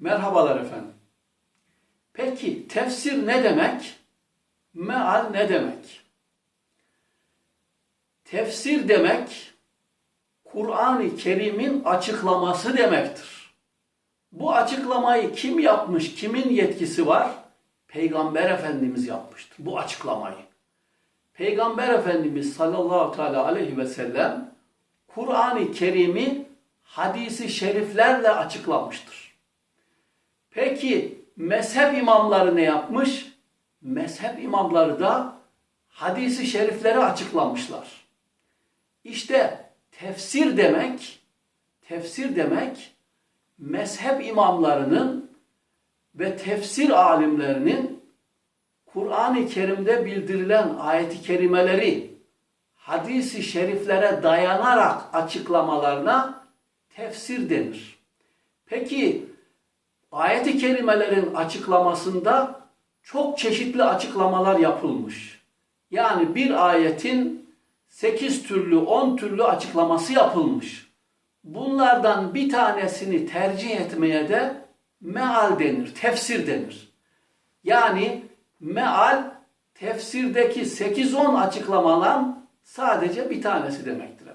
Merhabalar efendim. Peki tefsir ne demek? Meal ne demek? Tefsir demek Kur'an-ı Kerim'in açıklaması demektir. Bu açıklamayı kim yapmış, kimin yetkisi var? Peygamber Efendimiz yapmıştır bu açıklamayı. Peygamber Efendimiz sallallahu teala aleyhi ve sellem Kur'an-ı Kerim'i hadisi şeriflerle açıklamıştır. Peki mezhep imamları ne yapmış? Mezhep imamları da hadisi şerifleri açıklamışlar. İşte tefsir demek, tefsir demek mezhep imamlarının ve tefsir alimlerinin Kur'an-ı Kerim'de bildirilen ayet-i kerimeleri hadisi şeriflere dayanarak açıklamalarına tefsir denir. Peki ayet-i kerimelerin açıklamasında çok çeşitli açıklamalar yapılmış. Yani bir ayetin 8 türlü 10 türlü açıklaması yapılmış. Bunlardan bir tanesini tercih etmeye de meal denir, tefsir denir. Yani meal tefsirdeki 8-10 açıklamadan sadece bir tanesi demektir.